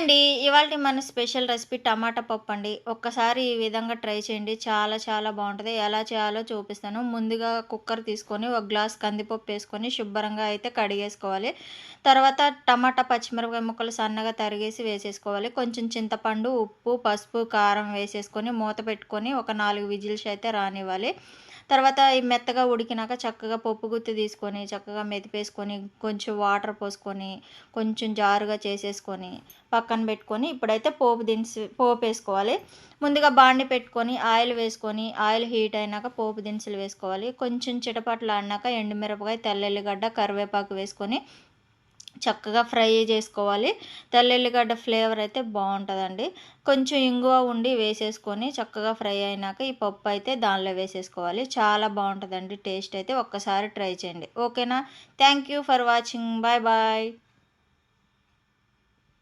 అండి ఇవాళ మన స్పెషల్ రెసిపీ టమాటా పప్పు అండి ఒక్కసారి ఈ విధంగా ట్రై చేయండి చాలా చాలా బాగుంటుంది. ఎలా చేయాలో చూపిస్తాను. ముందుగా కుక్కర్ తీసుకొని ఒక గ్లాస్ కందిపప్పు వేసుకొని శుభ్రంగా అయితే కడిగేసుకోవాలి. తర్వాత టమాటా పచ్చిమిరపకాయ ముక్కలు సన్నగా తరిగేసి వేసేసుకోవాలి. కొంచెం చింతపండు ఉప్పు పసుపు కారం వేసేసుకొని మూత పెట్టుకొని ఒక నాలుగు విజిల్స్ అయితే రానివ్వాలి. తర్వాత ఈ మెత్తగా ఉడికినాక చక్కగా పప్పు గుత్తి తీసుకొని చక్కగా మెతిపేసుకొని కొంచెం వాటర్ పోసుకొని కొంచెం జారుగా చేసేసుకొని పక్కన పెట్టుకొని ఇప్పుడైతే పోపు దినుసు పోపు వేసుకోవాలి. ముందుగా బాండి పెట్టుకొని ఆయిల్ వేసుకొని ఆయిల్ హీట్ అయినాక పోపు దినుసులు వేసుకోవాలి. కొంచెం చిటపట్లు ఆడినాక ఎండుమిరపకాయ తెల్లెల్లిగడ్డ కరివేపాకు వేసుకొని చక్కగా ఫ్రై చేసుకోవాలి. తెల్లెల్లిగడ్డ ఫ్లేవర్ అయితే బాగుంటుందండి. కొంచెం ఇంగువ ఉండి వేసేసుకొని చక్కగా ఫ్రై అయినాక ఈ పప్పు అయితే దానిలో వేసేసుకోవాలి. చాలా బాగుంటుందండి. టేస్ట్ అయితే ఒక్కసారి ట్రై చేయండి. ఓకేనా? Thank you for watching. Bye bye.